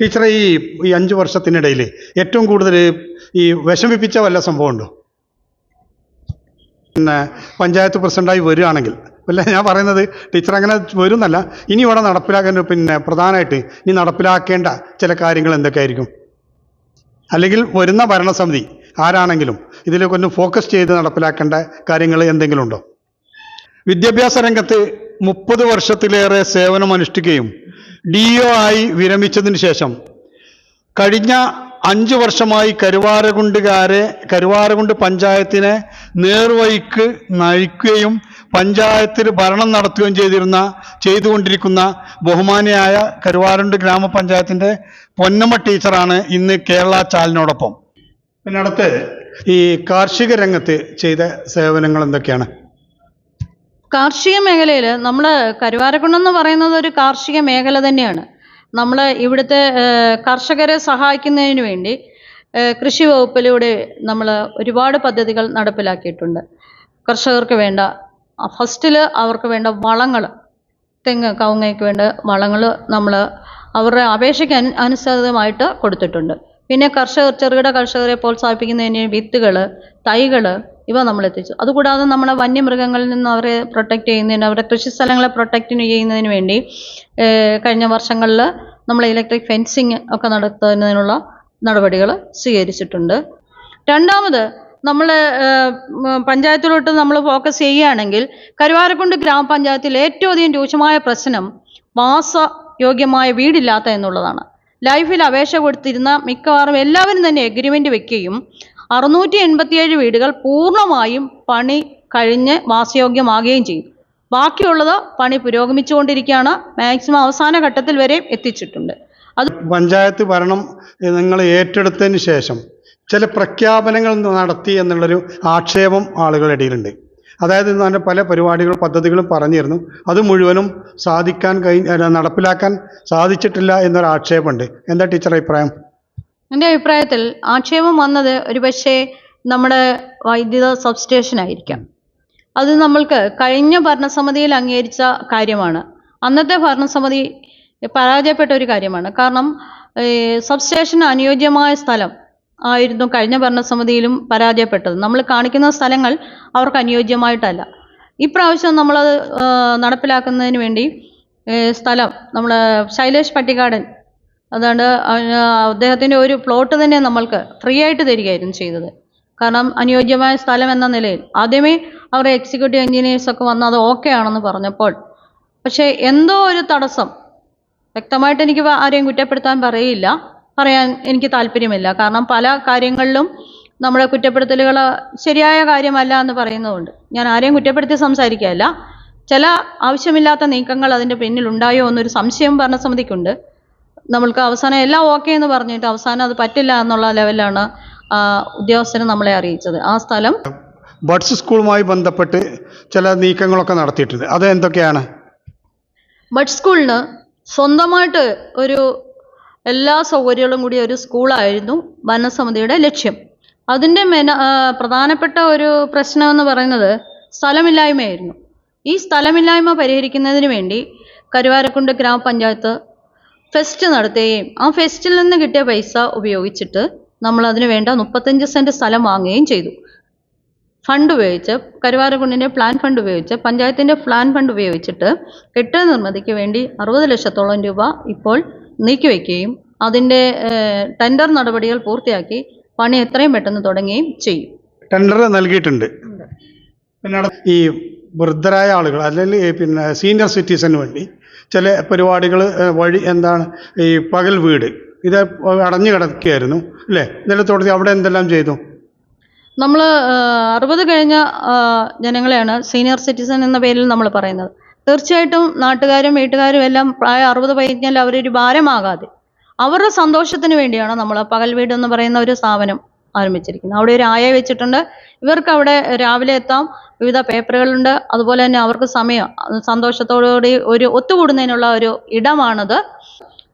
ടീച്ചറെ ഈ ഈ അഞ്ച് വർഷത്തിനിടയിൽ ഏറ്റവും കൂടുതൽ ഈ വിഷമിപ്പിച്ച വല്ല സംഭവമുണ്ടോ? പിന്നെ പഞ്ചായത്ത് പ്രസിഡന്റായി വരികയാണെങ്കിൽ അല്ല? ഞാൻ പറയുന്നത് ടീച്ചർ അങ്ങനെ വരുന്നല്ല. ഇനി ഇവിടെ നടപ്പിലാക്കേണ്ട പിന്നെ പ്രധാനമായിട്ട് ഇനി നടപ്പിലാക്കേണ്ട ചില കാര്യങ്ങൾ എന്തൊക്കെയായിരിക്കും? അല്ലെങ്കിൽ വരുന്ന ഭരണസമിതി ആരാണെങ്കിലും ഇതിലേക്ക് ഒന്ന് ഫോക്കസ് ചെയ്ത് നടപ്പിലാക്കേണ്ട കാര്യങ്ങൾ എന്തെങ്കിലും ഉണ്ടോ? വിദ്യാഭ്യാസ രംഗത്ത് മുപ്പത് വർഷത്തിലേറെ സേവനമനുഷ്ഠിക്കുകയും ഡി ഒ ആയി വിരമിച്ചതിന് ശേഷം കഴിഞ്ഞ അഞ്ചു വർഷമായി കരുവാരകുണ്ടുകാരെ കരുവാരകുണ്ട് പഞ്ചായത്തിനെ നേർവഴിക്ക് നയിക്കുകയും പഞ്ചായത്തിൽ ഭരണം നടത്തുകയും ചെയ്തിരുന്ന ചെയ്തുകൊണ്ടിരിക്കുന്ന ബഹുമാനിയായ കരുവാരകുണ്ട് ഗ്രാമപഞ്ചായത്തിന്റെ പൊന്നമ്മ ടീച്ചറാണ് ഇന്ന് കേരള ചാലിനോടൊപ്പം പിന്നെ അടുത്ത് ഈ കാർഷിക രംഗത്ത് ചെയ്ത സേവനങ്ങൾ എന്തൊക്കെയാണ്? കാർഷിക മേഖലയിൽ നമ്മൾ കരുവാരക്കുണ്ട് എന്ന് പറയുന്നത് ഒരു കാർഷിക മേഖല തന്നെയാണ്. നമ്മൾ ഇവിടുത്തെ കർഷകരെ സഹായിക്കുന്നതിന് വേണ്ടി കൃഷി വകുപ്പിലൂടെ നമ്മൾ ഒരുപാട് പദ്ധതികൾ നടപ്പിലാക്കിയിട്ടുണ്ട്. കർഷകർക്ക് വേണ്ട ഫസ്റ്റിൽ അവർക്ക് വേണ്ട വളങ്ങൾ തെങ്ങ് കവുങ്ങയ്ക്ക് വേണ്ട വളങ്ങൾ നമ്മൾ അവരുടെ അപേക്ഷയ്ക്ക് അനു അനുസൃതമായിട്ട് കൊടുത്തിട്ടുണ്ട്. പിന്നെ കർഷകർ ചെറുകിട കർഷകരെ പ്രോത്സാഹിപ്പിക്കുന്നതിന് വിത്തുകൾ തൈകൾ ഇവ നമ്മൾ എത്തിച്ചു അതുകൂടാതെ നമ്മുടെ വന്യമൃഗങ്ങളിൽ നിന്ന് അവരെ പ്രൊട്ടക്റ്റ് ചെയ്യുന്നതിന് അവരുടെ കൃഷിസ്ഥലങ്ങളെ പ്രൊട്ടക്റ്റ് ചെയ്യുന്നതിന് വേണ്ടി കഴിഞ്ഞ വർഷങ്ങളിൽ നമ്മൾ ഇലക്ട്രിക് ഫെൻസിങ് ഒക്കെ നടത്തുന്നതിനുള്ള നടപടികൾ സ്വീകരിച്ചിട്ടുണ്ട്. രണ്ടാമത് നമ്മൾ പഞ്ചായത്തിലോട്ട് നമ്മൾ ഫോക്കസ് ചെയ്യുകയാണെങ്കിൽ കരുവാരക്കുണ്ട് ഗ്രാമപഞ്ചായത്തിൽ ഏറ്റവും അധികം രൂക്ഷമായ പ്രശ്നം വാസയോഗ്യമായ വീടില്ലാത്ത എന്നുള്ളതാണ്. ലൈഫിൽ അപേക്ഷ കൊടുത്തിരുന്ന മിക്കവാറും എല്ലാവരും തന്നെ എഗ്രിമെന്റ് വെക്കുകയും അറുന്നൂറ്റി എൺപത്തിയേഴ് വീടുകൾ പൂർണമായും പണി കഴിഞ്ഞ് വാസയോഗ്യമാകുകയും ചെയ്തു. ബാക്കിയുള്ളത് പണി പുരോഗമിച്ചുകൊണ്ടിരിക്കുകയാണ്. മാക്സിമം അവസാന ഘട്ടത്തിൽ വരെ എത്തിച്ചിട്ടുണ്ട്. അത് പഞ്ചായത്ത് ഭരണം നിങ്ങൾ ഏറ്റെടുത്തതിന് ശേഷം ചില പ്രഖ്യാപനങ്ങൾ നടത്തി എന്നുള്ളൊരു ആക്ഷേപം ആളുകളുടെ ഇടയിലുണ്ട്. അതായത് ഇന്ന് പല പരിപാടികളും പദ്ധതികളും പറഞ്ഞിരുന്നു. അത് മുഴുവനും സാധിക്കാൻ കഴി നടപ്പിലാക്കാൻ സാധിച്ചിട്ടില്ല എന്നൊരു ആക്ഷേപമുണ്ട്. എന്താ ടീച്ചർ അഭിപ്രായം? എന്റെ അഭിപ്രായത്തിൽ ആക്ഷേപം വന്നത് ഒരുപക്ഷെ നമ്മുടെ വൈദ്യുത സബ്സ്റ്റേഷൻ ആയിരിക്കാം അത് നമ്മൾക്ക് കഴിഞ്ഞ ഭരണസമിതിയിൽ അംഗീകരിച്ച കാര്യമാണ്. അന്നത്തെ ഭരണസമിതി പരാജയപ്പെട്ട ഒരു കാര്യമാണ്. കാരണം സബ്സ്റ്റേഷന് അനുയോജ്യമായ സ്ഥലം ആയിരുന്നു കഴിഞ്ഞ ഭരണസമിതിയിലും പരാജയപ്പെട്ടത്. നമ്മൾ കാണിക്കുന്ന സ്ഥലങ്ങൾ അവർക്ക് അനുയോജ്യമായിട്ടല്ല. ഇപ്രാവശ്യം നമ്മളത് നടപ്പിലാക്കുന്നതിന് വേണ്ടി സ്ഥലം നമ്മൾ ശൈലേഷ് പട്ടിക്കാടൻ അതുകൊണ്ട് അദ്ദേഹത്തിന്റെ ഒരു പ്ലോട്ട് തന്നെ നമ്മൾക്ക് ഫ്രീ ആയിട്ട് തരികയായിരുന്നു ചെയ്തത്. കാരണം അനുയോജ്യമായ സ്ഥലം എന്ന നിലയിൽ. ആദ്യമേ അവരുടെ എക്സിക്യൂട്ടീവ് എഞ്ചിനീയേഴ്സ് ഒക്കെ വന്ന് അത് ഓക്കെ ആണെന്ന് പറഞ്ഞപ്പോൾ പക്ഷേ എന്തോ ഒരു തടസ്സം. വ്യക്തമായിട്ട് എനിക്ക് ആരെയും കുറ്റപ്പെടുത്താൻ പറയില്ല. പറയാൻ എനിക്ക് താല്പര്യമില്ല. കാരണം പല കാര്യങ്ങളിലും നമ്മുടെ കുറ്റപ്പെടുത്തലുകൾ ശരിയായ കാര്യമല്ല എന്ന് പറയുന്നതുകൊണ്ട്. ഞാൻ ആരെയും കുറ്റപ്പെടുത്തി സംസാരിക്കുകയല്ല. ചില ആവശ്യമില്ലാത്ത നീക്കങ്ങൾ അതിന്റെ പിന്നിൽ ഉണ്ടായോ എന്നൊരു സംശയം ഭരണസമിതിക്കുണ്ട്. നമ്മൾക്ക് അവസാനം എല്ലാം ഓക്കെ എന്ന് പറഞ്ഞിട്ട് അവസാനം അത് പറ്റില്ല എന്നുള്ള ലെവലാണ് ഉദ്യോഗസ്ഥരെ നമ്മളെ അറിയിച്ചത്. ആ സ്ഥലം ബഡ്സ് സ്കൂളുമായി ബന്ധപ്പെട്ട് ചില നീക്കങ്ങളൊക്കെ നടത്തിയിട്ടുണ്ട്. അത് എന്തൊക്കെയാണ്? ബഡ് സ്കൂളിന് സ്വന്തമായിട്ട് ഒരു എല്ലാ സൗകര്യങ്ങളും കൂടി ഒരു സ്കൂളായിരുന്നു ഭരണസമിതിയുടെ ലക്ഷ്യം. അതിന്റെ മെന പ്രധാനപ്പെട്ട ഒരു പ്രശ്നം എന്ന് പറയുന്നത് സ്ഥലമില്ലായ്മയായിരുന്നു. ഈ സ്ഥലമില്ലായ്മ പരിഹരിക്കുന്നതിന് വേണ്ടി കരുവാരക്കുണ്ട് ഗ്രാമപഞ്ചായത്ത് ഫെസ്റ്റ് നടത്തുകയും ആ ഫെസ്റ്റിൽ നിന്ന് കിട്ടിയ പൈസ ഉപയോഗിച്ചിട്ട് നമ്മൾ അതിന് വേണ്ട മുപ്പത്തഞ്ച് സെന്റ് സ്ഥലം വാങ്ങുകയും ചെയ്തു. ഫണ്ട് ഉപയോഗിച്ച് കരുവാരക്കുണ്ടിന്റെ പ്ലാൻ ഫണ്ട് ഉപയോഗിച്ച് പഞ്ചായത്തിന്റെ പ്ലാൻ ഫണ്ട് ഉപയോഗിച്ചിട്ട് കെട്ടിട നിർമ്മിതിക്ക് വേണ്ടി അറുപത് ലക്ഷത്തോളം രൂപ ഇപ്പോൾ നീക്കിവെക്കുകയും അതിന്റെ ടെൻഡർ നടപടികൾ പൂർത്തിയാക്കി പണി എത്രയും പെട്ടെന്ന് തുടങ്ങുകയും ചെയ്യും. ടെൻഡർ നൽകിയിട്ടുണ്ട്. പിന്നെ ഈ വൃദ്ധരായ ആളുകൾ അല്ലെങ്കിൽ പിന്നെ സീനിയർ സിറ്റിസന് വേണ്ടി ചില പരിപാടികൾ വഴി എന്താണ് ഈ പകൽ വീട് ഇത് അടഞ്ഞു കിടക്കുകയായിരുന്നു അല്ലേ? തുടർന്ന് അവിടെ എന്തെല്ലാം ചെയ്തു? നമ്മൾ അറുപത് കഴിഞ്ഞ ജനങ്ങളെയാണ് സീനിയർ സിറ്റിസൺ എന്ന പേരിൽ നമ്മൾ പറയുന്നത്. തീർച്ചയായിട്ടും നാട്ടുകാരും വീട്ടുകാരും എല്ലാം പ്രായം അറുപത് കഴിഞ്ഞാൽ അവരൊരു ഭാരമാകാതെ അവരുടെ സന്തോഷത്തിന് വേണ്ടിയാണ് നമ്മൾ പകൽ വീട് എന്ന് പറയുന്ന ഒരു സ്ഥാപനം ആരംഭിച്ചിരിക്കുന്നത് അവിടെ ഒരു ആയ വെച്ചിട്ടുണ്ട്. ഇവർക്ക് അവിടെ രാവിലെ എത്താം. വിവിധ പേപ്പറുകളുണ്ട്. അതുപോലെ തന്നെ അവർക്ക് സമയം സന്തോഷത്തോടുകൂടി ഒരു ഒത്തുകൂടുന്നതിനുള്ള ഒരു ഇടമാണത്.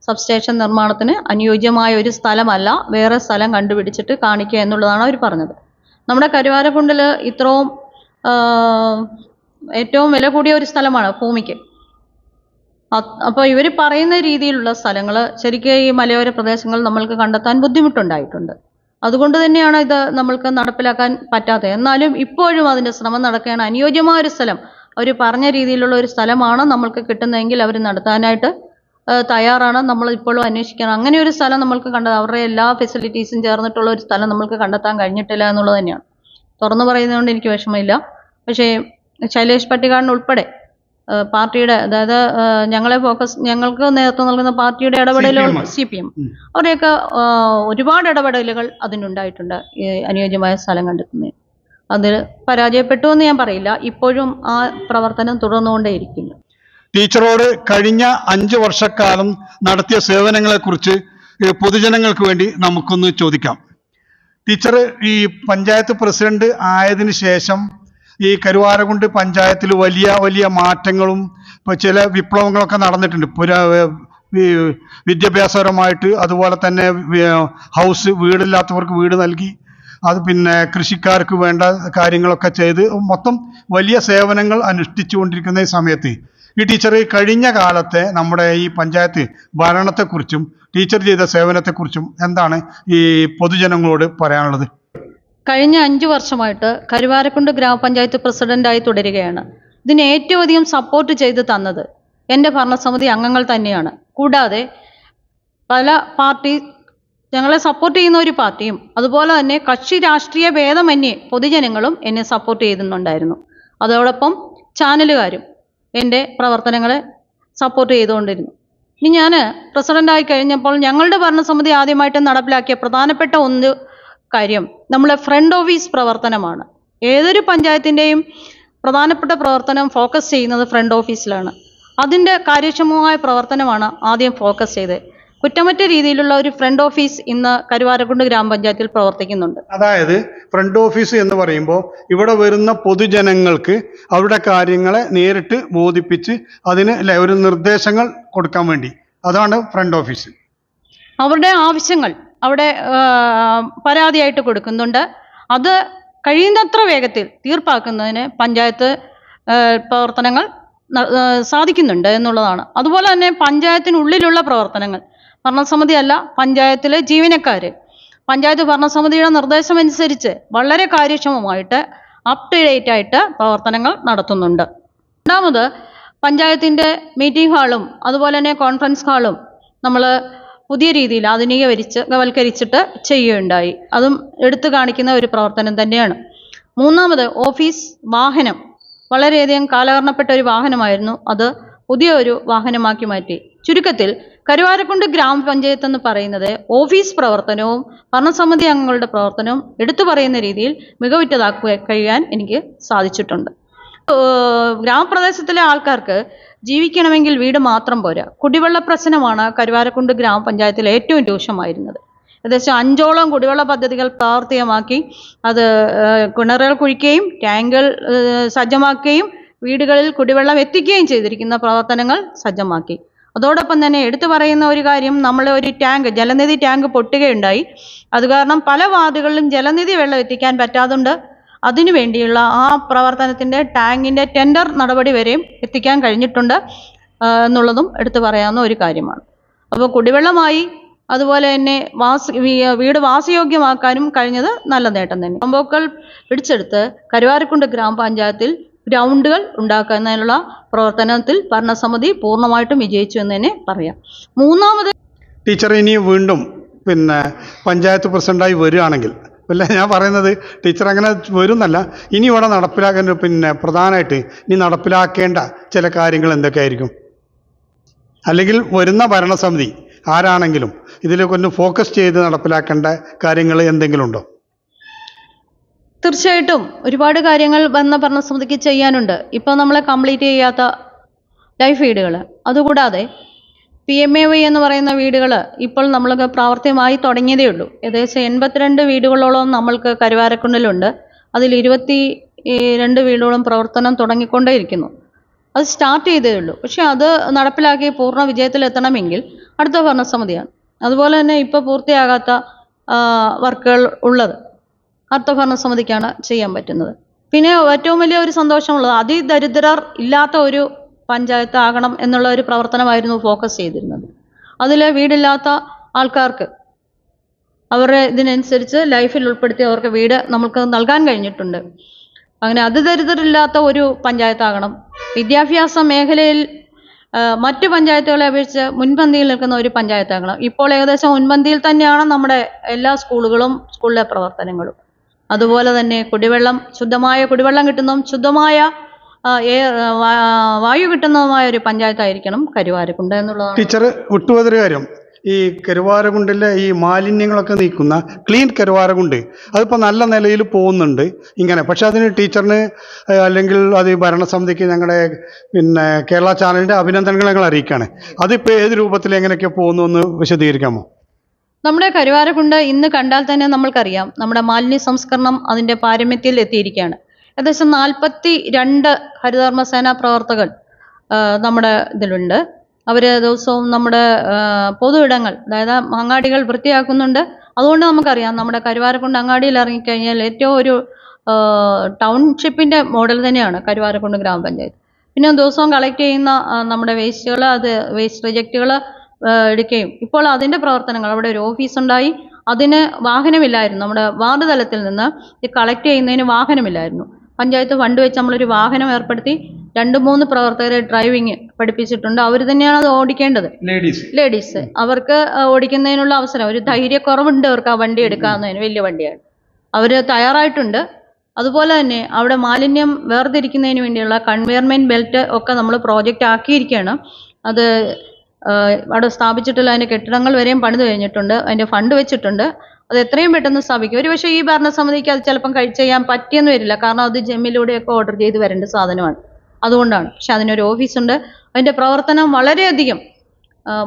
സബ്സ്റ്റേഷൻ നിർമ്മാണത്തിന് അനുയോജ്യമായ ഒരു സ്ഥലമല്ല. വേറെ സ്ഥലം കണ്ടുപിടിച്ചിട്ട് കാണിക്കുക എന്നുള്ളതാണ് അവർ പറഞ്ഞത്. നമ്മുടെ കരുവാരക്കുണ്ടിൽ ഇത്രയും ഏറ്റവും വില കൂടിയ ഒരു സ്ഥലമാണ് ഭൂമിക്ക്. അപ്പോൾ ഇവർ പറയുന്ന രീതിയിലുള്ള സ്ഥലങ്ങൾ ശരിക്കും ഈ മലയോര പ്രദേശങ്ങൾ നമ്മൾക്ക് കണ്ടെത്താൻ ബുദ്ധിമുട്ടുണ്ടായിട്ടുണ്ട്. അതുകൊണ്ട് തന്നെയാണ് ഇത് നമ്മൾക്ക് നടപ്പിലാക്കാൻ പറ്റാത്തത്. എന്നാലും ഇപ്പോഴും അതിന്റെ ശ്രമം നടക്കുകയാണ്. അനുയോജ്യമായ ഒരു സ്ഥലം. അവർ പറഞ്ഞ രീതിയിലുള്ള ഒരു സ്ഥലമാണ് നമ്മൾക്ക് കിട്ടുന്നതെങ്കിൽ അവർ നടത്താനായിട്ട് തയ്യാറാണ്. നമ്മൾ ഇപ്പോഴും അന്വേഷിക്കണം. അങ്ങനെ ഒരു സ്ഥലം നമ്മൾക്ക് കണ്ടത് അവരുടെ എല്ലാ ഫെസിലിറ്റീസും ചേർന്നിട്ടുള്ള ഒരു സ്ഥലം നമ്മൾക്ക് കണ്ടെത്താൻ കഴിഞ്ഞിട്ടില്ല എന്നുള്ളത് തന്നെയാണ്. തുറന്നു പറയുന്നതുകൊണ്ട് എനിക്ക് വിഷമമില്ല. പക്ഷേ ശൈലേഷ് പട്ടികാടിന് ഉൾപ്പെടെ ഏഹ് പാർട്ടിയുടെ അതായത് ഞങ്ങളെ ഫോക്കസ് ഞങ്ങൾക്ക് നേതൃത്വം നൽകുന്ന പാർട്ടിയുടെ ഇടപെടലുകൾ CPM. C P M. അവരെയൊക്കെ ഒരുപാട് ഇടപെടലുകൾ അതിനുണ്ടായിട്ടുണ്ട് ഈ അനുയോജ്യമായ സ്ഥലം കണ്ടെത്തുന്നതിന്. അതിൽ പരാജയപ്പെട്ടു എന്ന് ഞാൻ പറയില്ല. ഇപ്പോഴും ആ പ്രവർത്തനം തുടർന്നുകൊണ്ടേയിരിക്കുന്നു. ടീച്ചറോട് കഴിഞ്ഞ അഞ്ച് വർഷക്കാലം നടത്തിയ സേവനങ്ങളെക്കുറിച്ച് കുറിച്ച് പൊതുജനങ്ങൾക്ക് വേണ്ടി നമുക്കൊന്ന് ചോദിക്കാം. ടീച്ചർ ഈ പഞ്ചായത്ത് പ്രസിഡന്റ് ആയതിനു ശേഷം ഈ കരുവാരകുണ്ട് പഞ്ചായത്തിൽ വലിയ വലിയ മാറ്റങ്ങളും ചില വിപ്ലവങ്ങളൊക്കെ നടന്നിട്ടുണ്ട്. പുരാ വിദ്യാഭ്യാസപരമായിട്ട് അതുപോലെ തന്നെ ഹൗസ് വീടില്ലാത്തവർക്ക് വീട് നൽകി അത് പിന്നെ കൃഷിക്കാർക്ക് വേണ്ട കാര്യങ്ങളൊക്കെ ചെയ്ത് മൊത്തം വലിയ സേവനങ്ങൾ അനുഷ്ഠിച്ചുകൊണ്ടിരിക്കുന്ന ഈ സമയത്ത്. ഈ ടീച്ചർ കഴിഞ്ഞ കാലത്തെ നമ്മുടെ ഈ പഞ്ചായത്ത് ഭരണത്തെക്കുറിച്ചും ടീച്ചർ ചെയ്ത സേവനത്തെക്കുറിച്ചും എന്താണ് ഈ പൊതുജനങ്ങളോട് പറയാനുള്ളത്? കഴിഞ്ഞ അഞ്ച് വർഷമായിട്ട് കരുവാരക്കുണ്ട് ഗ്രാമപഞ്ചായത്ത് പ്രസിഡന്റായി തുടരുകയാണ്. ഇതിന് ഏറ്റവും അധികം സപ്പോർട്ട് ചെയ്ത് തന്നത് എന്റെ ഭരണസമിതി അംഗങ്ങൾ തന്നെയാണ്. കൂടാതെ പല പാർട്ടി ഞങ്ങളെ സപ്പോർട്ട് ചെയ്യുന്ന ഒരു പാർട്ടിയും അതുപോലെ തന്നെ കക്ഷി രാഷ്ട്രീയ ഭേദമന്യേ പൊതുജനങ്ങളും എന്നെ സപ്പോർട്ട് ചെയ്യുന്നുണ്ടായിരുന്നു. അതോടൊപ്പം ചാനലുകാരും എന്റെ പ്രവർത്തനങ്ങളെ സപ്പോർട്ട് ചെയ്തുകൊണ്ടിരുന്നു. ഇനി ഞാൻ പ്രസിഡന്റായി കഴിഞ്ഞപ്പോൾ ഞങ്ങളുടെ ഭരണസമിതി ആദ്യമായിട്ട് നടപ്പിലാക്കിയ പ്രധാനപ്പെട്ട ഒന്ന് കാര്യം. നമ്മളെ ഫ്രണ്ട് ഓഫീസ് പ്രവർത്തനമാണ്. ഏതൊരു പഞ്ചായത്തിന്റെയും പ്രധാനപ്പെട്ട പ്രവർത്തനം ഫോക്കസ് ചെയ്യുന്നത് ഫ്രണ്ട് ഓഫീസിലാണ് അതിന്റെ കാര്യക്ഷമമായ പ്രവർത്തനമാണ് ആദ്യം ഫോക്കസ് ചെയ്ത് കുറ്റമറ്റ രീതിയിലുള്ള ഒരു ഫ്രണ്ട് ഓഫീസ് ഇന്ന് കരുവാരക്കുണ്ട് ഗ്രാമപഞ്ചായത്തിൽ പ്രവർത്തിക്കുന്നുണ്ട്. അതായത് ഫ്രണ്ട് ഓഫീസ് എന്ന് പറയുമ്പോൾ ഇവിടെ വരുന്ന പൊതുജനങ്ങൾക്ക് അവരുടെ കാര്യങ്ങളെ നേരിട്ട് ബോധിപ്പിച്ച് അതിന് ഒരു നിർദ്ദേശങ്ങൾ കൊടുക്കാൻ വേണ്ടി. അതാണ് ഫ്രണ്ട് ഓഫീസ് അവരുടെ ആവശ്യങ്ങൾ അവിടെ പരാതിയായിട്ട് കൊടുക്കുന്നുണ്ട്. അത് കഴിയുന്നത്ര വേഗത്തിൽ തീർപ്പാക്കുന്നതിന് പഞ്ചായത്ത് പ്രവർത്തനങ്ങൾ സാധിക്കുന്നുണ്ട് എന്നുള്ളതാണ്. അതുപോലെ തന്നെ പഞ്ചായത്തിനുള്ളിലുള്ള പ്രവർത്തനങ്ങൾ. ഭരണസമിതി അല്ല പഞ്ചായത്തിലെ ജീവനക്കാർ പഞ്ചായത്ത് ഭരണസമിതിയുടെ നിർദ്ദേശമനുസരിച്ച് വളരെ കാര്യക്ഷമമായിട്ട് അപ് ടു ഡേറ്റ് ആയിട്ട് പ്രവർത്തനങ്ങൾ നടത്തുന്നുണ്ട്. രണ്ടാമത് പഞ്ചായത്തിന്റെ മീറ്റിംഗ് ഹാളും അതുപോലെ തന്നെ കോൺഫറൻസ് ഹാളും നമ്മൾ പുതിയ രീതിയിൽ ആധുനികവരിച്ച് വൽക്കരിച്ചിട്ട് ചെയ്യുകയുണ്ടായി. അതും എടുത്തു കാണിക്കുന്ന ഒരു പ്രവർത്തനം തന്നെയാണ്. മൂന്നാമത് ഓഫീസ് വാഹനം. വളരെയധികം കാലഹരണപ്പെട്ട ഒരു വാഹനമായിരുന്നു അത് പുതിയ ഒരു വാഹനമാക്കി മാറ്റി. ചുരുക്കത്തിൽ കരുവാരക്കുണ്ട് ഗ്രാമപഞ്ചായത്ത് എന്ന് പറയുന്നത് ഓഫീസ് പ്രവർത്തനവും ഭരണസമിതി അംഗങ്ങളുടെ പ്രവർത്തനവും എടുത്തു പറയുന്ന രീതിയിൽ മികവുറ്റതാക്കുക കഴിയാൻ എനിക്ക് സാധിച്ചിട്ടുണ്ട്. ഗ്രാമപ്രദേശത്തിലെ ആൾക്കാർക്ക് ജീവിക്കണമെങ്കിൽ വീട് മാത്രം പോരാ. കുടിവെള്ള പ്രശ്നമാണ് കരുവാരക്കുണ്ട് ഗ്രാമപഞ്ചായത്തിൽ ഏറ്റവും രൂക്ഷമായിരുന്നത്. ഏകദേശം അഞ്ചോളം കുടിവെള്ള പദ്ധതികൾ പ്രാവർത്തികമാക്കി അത് കിണറുകൾ കുഴിക്കുകയും ടാങ്കുകൾ സജ്ജമാക്കുകയും വീടുകളിൽ കുടിവെള്ളം എത്തിക്കുകയും ചെയ്തിരിക്കുന്ന പ്രവർത്തനങ്ങൾ സജ്ജമാക്കി. അതോടൊപ്പം തന്നെ എടുത്തു പറയുന്ന ഒരു കാര്യം നമ്മൾ ഒരു ടാങ്ക് ജലനിധി ടാങ്ക് പൊട്ടുകയുണ്ടായി. അത് കാരണം പല വാർഡുകളിലും ജലനിധി വെള്ളം എത്തിക്കാൻ പറ്റാതുണ്ട്. അതിനു വേണ്ടിയുള്ള ആ പ്രവർത്തനത്തിന്റെ ടാങ്കിന്റെ ടെൻഡർ നടപടി വരെയും എത്തിക്കാൻ കഴിഞ്ഞിട്ടുണ്ട് എന്നുള്ളതും എടുത്തു പറയാവുന്ന ഒരു കാര്യമാണ്. അപ്പോൾ കുടിവെള്ളമായി അതുപോലെ തന്നെ വാസ വീട് വാസയോഗ്യമാക്കാനും കഴിഞ്ഞത് നല്ല നേട്ടം തന്നെ. സംഭവങ്ങൾ പിടിച്ചെടുത്ത് കരുവാരക്കുണ്ട് ഗ്രാമപഞ്ചായത്തിൽ ഗ്രൗണ്ടുകൾ ഉണ്ടാക്കുന്നതിനുള്ള പ്രവർത്തനത്തിൽ ഭരണസമിതി പൂർണമായിട്ടും വിജയിച്ചു എന്ന് തന്നെ പറയാം. മൂന്നാമത് ടീച്ചർ ഇനി വീണ്ടും പിന്നെ പഞ്ചായത്ത് പ്രസിഡന്റായി വരികയാണെങ്കിൽ അല്ല ഞാൻ പറയുന്നത് ടീച്ചർ അങ്ങനെ വരുന്നല്ല. ഇനി ഇവിടെ നടപ്പിലാക്കുന്ന പിന്നെ പ്രധാനമായിട്ട് ഇനി നടപ്പിലാക്കേണ്ട ചില കാര്യങ്ങൾ എന്തൊക്കെയായിരിക്കും? അല്ലെങ്കിൽ വരുന്ന ഭരണസമിതി ആരാണെങ്കിലും ഇതിലേക്കൊന്ന് ഫോക്കസ് ചെയ്ത് നടപ്പിലാക്കേണ്ട കാര്യങ്ങൾ എന്തെങ്കിലും ഉണ്ടോ? തീർച്ചയായിട്ടും ഒരുപാട് കാര്യങ്ങൾ വന്ന ഭരണസമിതിക്ക് ചെയ്യാനുണ്ട്. ഇപ്പോൾ നമ്മളെ കംപ്ലീറ്റ് ചെയ്യാത്ത ലൈഫ് ഈഡുകൾ അതുകൂടാതെ പി എം എ വൈ എന്ന് പറയുന്ന വീടുകൾ ഇപ്പോൾ നമ്മൾക്ക് പ്രാവർത്തികമായി തുടങ്ങിയതേ ഉള്ളൂ. ഏകദേശം എൺപത്തിരണ്ട് വീടുകളോളം നമ്മൾക്ക് കരുവാരക്കുണ്ടിലുണ്ട്. അതിൽ ഇരുപത്തി രണ്ട് വീടുകളും പ്രവർത്തനം തുടങ്ങിക്കൊണ്ടേയിരിക്കുന്നു. അത് സ്റ്റാർട്ട് ചെയ്തേ ഉള്ളൂ. പക്ഷേ അത് നടപ്പിലാക്കി പൂർണ വിജയത്തിലെത്തണമെങ്കിൽ അടുത്ത ഭരണസമിതിയാണ്. അതുപോലെ തന്നെ ഇപ്പോൾ പൂർത്തിയാകാത്ത വർക്കുകൾ ഉള്ളത്. അടുത്ത ഭരണസമിതിക്കാണ് ചെയ്യാൻ പറ്റുന്നത്. പിന്നെ ഏറ്റവും വലിയ ഒരു സന്തോഷമുള്ളത് അതിദരിദ്രർ ഇല്ലാത്ത ഒരു പഞ്ചായത്ത് ആകണം എന്നുള്ള ഒരു പ്രവർത്തനമായിരുന്നു ഫോക്കസ് ചെയ്തിരുന്നത്. അതിൽ വീടില്ലാത്ത ആൾക്കാർക്ക് അവരുടെ ഇതിനനുസരിച്ച് ലൈഫിൽ ഉൾപ്പെടുത്തി അവർക്ക് വീട് നമുക്ക് നൽകാൻ കഴിഞ്ഞിട്ടുണ്ട്. അങ്ങനെ അതിദരിദ്രരില്ലാത്ത ഒരു പഞ്ചായത്താകണം. വിദ്യാഭ്യാസ മേഖലയിൽ മറ്റു പഞ്ചായത്തുകളെ അപേക്ഷിച്ച് മുൻപന്തിയിൽ നിൽക്കുന്ന ഒരു പഞ്ചായത്താകണം. ഇപ്പോൾ ഏകദേശം മുൻപന്തിയിൽ തന്നെയാണ് നമ്മുടെ എല്ലാ സ്കൂളുകളും സ്കൂളിലെ പ്രവർത്തനങ്ങളും. അതുപോലെ തന്നെ കുടിവെള്ളം ശുദ്ധമായ കുടിവെള്ളം കിട്ടുന്നതും ശുദ്ധമായ വായു കിട്ടുന്നതുമായ ഒരു പഞ്ചായത്തായിരിക്കണം കരുവാരക്കുണ്ട് എന്നുള്ളതാണ്. ടീച്ചർ വിട്ടുപോയൊരു കാര്യം. ഈ കരുവാരകുണ്ടിലെ ഈ മാലിന്യങ്ങളൊക്കെ നീക്കുന്ന ക്ലീൻ കരുവാരകുണ്ട്. അതിപ്പോൾ നല്ല നിലയിൽ പോകുന്നുണ്ട് ഇങ്ങനെ. പക്ഷെ അതിന് ടീച്ചറിന് അല്ലെങ്കിൽ അത് ഭരണസമിതിക്ക് ഞങ്ങളുടെ പിന്നെ കേരള ചാനലിന്റെ അഭിനന്ദനങ്ങൾ ഞങ്ങൾ അറിയിക്കുകയാണ്. അതിപ്പോൾ ഏത് രൂപത്തിൽ എങ്ങനെയൊക്കെ പോകുന്നു എന്ന് വിശദീകരിക്കാമോ? നമ്മുടെ കരുവാരക്കുണ്ട് ഇന്ന് കണ്ടാൽ തന്നെ നമ്മൾക്കറിയാം. നമ്മുടെ മാലിന്യ സംസ്കരണം അതിന്റെ പാരമ്യത്തിൽ എത്തിയിരിക്കുകയാണ്. ഏകദേശം നാൽപ്പത്തി രണ്ട് ഹരിതകർമ്മസേന പ്രവർത്തകർ നമ്മുടെ ഇതിലുണ്ട്. അവർ ദിവസവും നമ്മുടെ പൊതു ഇടങ്ങൾ അതായത് അങ്ങാടികൾ വൃത്തിയാക്കുന്നുണ്ട്. അതുകൊണ്ട് നമുക്കറിയാം നമ്മുടെ കരുവാരക്കുണ്ട് അങ്ങാടിയിൽ ഇറങ്ങിക്കഴിഞ്ഞാൽ ഏറ്റവും ഒരു ടൗൺഷിപ്പിന്റെ മോഡൽ തന്നെയാണ് കരുവാരക്കുണ്ട് ഗ്രാമപഞ്ചായത്ത്. പിന്നെ ദിവസവും കളക്ട് ചെയ്യുന്ന നമ്മുടെ വേസ്റ്റുകൾ അത് വേസ്റ്റ് റിജക്റ്റുകൾ എടുക്കുകയും ഇപ്പോൾ അതിന്റെ പ്രവർത്തനങ്ങൾ അവിടെ ഒരു ഓഫീസ് ഉണ്ടായി അതിന് വാഹനമില്ലായിരുന്നു. നമ്മുടെ വാർഡ് തലത്തിൽ നിന്ന് ഇത് കളക്ട് ചെയ്യുന്നതിന് വാഹനമില്ലായിരുന്നു. പഞ്ചായത്ത് ഫണ്ട് വെച്ച് നമ്മളൊരു വാഹനം ഏർപ്പെടുത്തി രണ്ട് മൂന്ന് പ്രവർത്തകരെ ഡ്രൈവിംഗ് പഠിപ്പിച്ചിട്ടുണ്ട്. അവർ തന്നെയാണ് അത് ഓടിക്കേണ്ടത്. ലേഡീസ് അവർക്ക് ഓടിക്കുന്നതിനുള്ള അവസരം ഒരു ധൈര്യക്കുറവുണ്ട് അവർക്ക് ആ വണ്ടി എടുക്കാവുന്നതിന് വലിയ വണ്ടിയാണ്. അവർ തയ്യാറായിട്ടുണ്ട്. അതുപോലെ തന്നെ അവിടെ മാലിന്യം വേർതിരിക്കുന്നതിന് വേണ്ടിയുള്ള കൺവെയർമെന്റ് ബെൽറ്റ് ഒക്കെ നമ്മൾ പ്രോജക്റ്റ് ആക്കിയിരിക്കുകയാണ്. അത് അവിടെ സ്ഥാപിച്ചിട്ടുള്ള അതിന്റെ കെട്ടിടങ്ങൾ വരെയും പണിത് കഴിഞ്ഞിട്ടുണ്ട്. അതിന്റെ ഫണ്ട് വെച്ചിട്ടുണ്ട്. അത് എത്രയും പെട്ടെന്ന് സ്ഥാപിക്കും. ഒരു ഈ ഭരണസമിതിക്ക് അത് ചിലപ്പം കഴി ചെയ്യാൻ പറ്റിയെന്ന് വരില്ല. കാരണം അത് ജെമ്മിലൂടെയൊക്കെ ഓർഡർ ചെയ്ത് വരേണ്ട സാധനമാണ്. അതുകൊണ്ടാണ്. പക്ഷെ അതിനൊരു ഓഫീസുണ്ട് അതിന്റെ പ്രവർത്തനം വളരെയധികം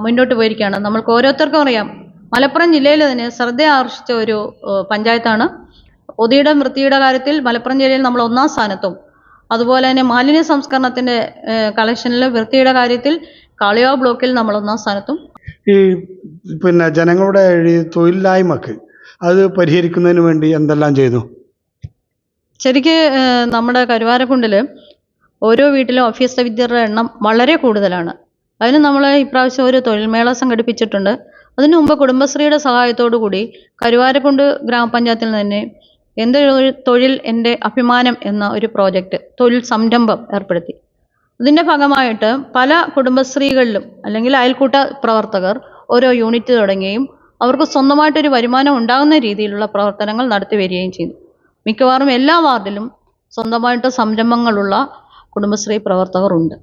മുന്നോട്ട് പോയിരിക്കുകയാണ്. നമ്മൾക്ക് ഓരോരുത്തർക്കും അറിയാം. മലപ്പുറം ജില്ലയിൽ തന്നെ ശ്രദ്ധ ആകർഷിച്ച ഒരു പഞ്ചായത്താണ്. പൊതിയുടെ വൃത്തിയുടെ കാര്യത്തിൽ മലപ്പുറം ജില്ലയിൽ നമ്മൾ ഒന്നാം സ്ഥാനത്തും. അതുപോലെ തന്നെ മാലിന്യ സംസ്കരണത്തിന്റെ കളക്ഷനിൽ വൃത്തിയുടെ കാര്യത്തിൽ കാളിയോ ബ്ലോക്കിൽ നമ്മൾ ഒന്നാം സ്ഥാനത്തും. ഈ പിന്നെ ജനങ്ങളുടെ തൊഴിലില്ലായ്മക്ക് അത് പരിഹരിക്കുന്നതിന് വേണ്ടി എന്തെല്ലാം ചെയ്തു? ശരിക്ക് നമ്മുടെ കരുവാരക്കുണ്ടിൽ ഓരോ വീട്ടിലും അഭ്യസ്ത വിദ്യരുടെ എണ്ണം വളരെ കൂടുതലാണ്. അതിന് നമ്മൾ ഇപ്രാവശ്യം ഒരു തൊഴിൽമേള സംഘടിപ്പിച്ചിട്ടുണ്ട്. അതിനു മുമ്പ് കുടുംബശ്രീയുടെ സഹായത്തോടു കൂടി കരുവാരക്കുണ്ട് ഗ്രാമപഞ്ചായത്തിൽ തന്നെ എന്റെ തൊഴിൽ എന്റെ അഭിമാനം എന്ന ഒരു പ്രോജക്റ്റ് തൊഴിൽ സംരംഭം ഏർപ്പെടുത്തി. ഇതിന്റെ ഭാഗമായിട്ട് പല കുടുംബശ്രീകളിലും അല്ലെങ്കിൽ അയൽക്കൂട്ട പ്രവർത്തകർ ഓരോ യൂണിറ്റ് തുടങ്ങുകയും അവർക്ക് സ്വന്തമായിട്ടൊരു വരുമാനം ഉണ്ടാകുന്ന രീതിയിലുള്ള പ്രവർത്തനങ്ങൾ നടത്തി വരികയും ചെയ്തു. മിക്കവാറും എല്ലാ വാർഡിലും സ്വന്തമായിട്ട് സംരംഭങ്ങളുള്ള കുടുംബശ്രീ പ്രവർത്തകർ ഉണ്ട്.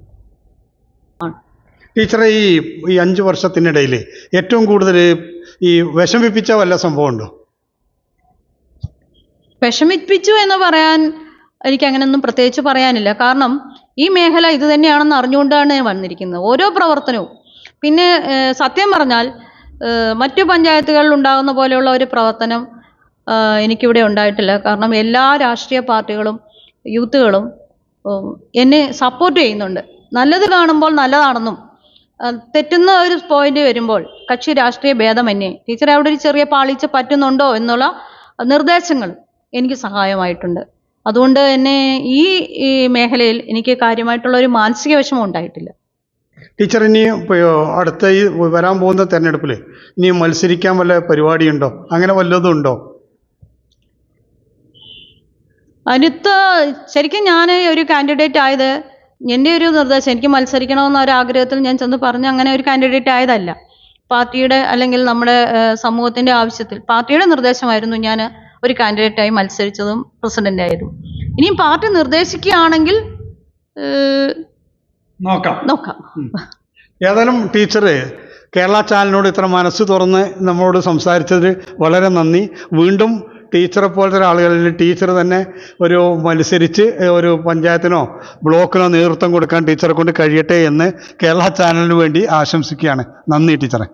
ടീച്ചറെ ഈ ഈ അഞ്ച് വർഷത്തിനിടയിൽ ഏറ്റവും കൂടുതൽ ഈ വിഷമിപ്പിച്ച വല്ല സംഭവമുണ്ടോ വിഷമിപ്പിച്ചു എന്ന് പറയാൻ എനിക്ക് അങ്ങനെയൊന്നും പ്രത്യേകിച്ച് പറയാനില്ല. കാരണം ഈ മേഖല ഇത് തന്നെയാണെന്ന് അറിഞ്ഞുകൊണ്ടാണ് വന്നിരിക്കുന്നത്. ഓരോ പ്രവർത്തനവും. പിന്നെ സത്യം പറഞ്ഞാൽ മറ്റു പഞ്ചായത്തുകളിൽ ഉണ്ടാകുന്ന പോലെയുള്ള ഒരു പ്രവർത്തനം എനിക്കിവിടെ ഉണ്ടായിട്ടില്ല. കാരണം എല്ലാ രാഷ്ട്രീയ പാർട്ടികളും യൂത്തുകളും എന്നെ സപ്പോർട്ട് ചെയ്യുന്നുണ്ട്. നല്ലത് കാണുമ്പോൾ നല്ലതാണെന്നും തെറ്റുന്ന ഒരു പോയിന്റ് വരുമ്പോൾ കക്ഷി രാഷ്ട്രീയ ഭേദമന്യേ ടീച്ചറെ അവിടെ ഒരു ചെറിയ പാളിച്ച പറ്റുന്നുണ്ടോ എന്നുള്ള നിർദ്ദേശങ്ങൾ എനിക്ക് സഹായമായിട്ടുണ്ട്. അതുകൊണ്ട് എന്നെ ഈ മേഖലയിൽ എനിക്ക് കാര്യമായിട്ടുള്ള ഒരു മാനസിക വിഷമം ഉണ്ടായിട്ടില്ല. ടീച്ചർ ഇനി അടുത്ത ഈ വരാൻ പോകുന്ന തിരഞ്ഞെടുപ്പിൽ ഇനി മത്സരിക്കാൻ വല്ല പരിപാടിയുണ്ടോ? അങ്ങനെ വല്ലതും ഉണ്ടോ? അടുത്ത ശരിക്കും ഞാൻ ഒരു കാൻഡിഡേറ്റ് ആയത് എന്റെ ഒരു നിർദ്ദേശം എനിക്ക് മത്സരിക്കണമെന്ന ഒരു ആഗ്രഹത്തിൽ ഞാൻ ചെന്ന് പറഞ്ഞു അങ്ങനെ ഒരു കാൻഡിഡേറ്റ് ആയതല്ല. പാർട്ടിയുടെ അല്ലെങ്കിൽ നമ്മുടെ സമൂഹത്തിന്റെ ആവശ്യത്തിൽ പാർട്ടിയുടെ നിർദ്ദേശമായിരുന്നു ഞാൻ ഒരു കാൻഡിഡേറ്റായി മത്സരിച്ചതും പ്രസിഡന്റായതും ഇനിയും പാർട്ടി നിർദ്ദേശിക്കുകയാണെങ്കിൽ നോക്കാം. നോക്കാം. ഏതായാലും ടീച്ചറ് കേരള ചാനലിനോട് ഇത്ര മനസ്സ് തുറന്ന് നമ്മളോട് സംസാരിച്ചതിൽ വളരെ നന്ദി. വീണ്ടും ടീച്ചറെ പോലത്തെ ഒരാളുകളിൽ ടീച്ചർ തന്നെ ഒരു മത്സരിച്ച് ഒരു പഞ്ചായത്തിനോ ബ്ലോക്കിനോ നേതൃത്വം കൊടുക്കാൻ ടീച്ചറെ കൊണ്ട് കഴിയട്ടെ എന്ന് കേരള ചാനലിന് വേണ്ടി ആശംസിക്കുകയാണ്. നന്ദി ടീച്ചറെ.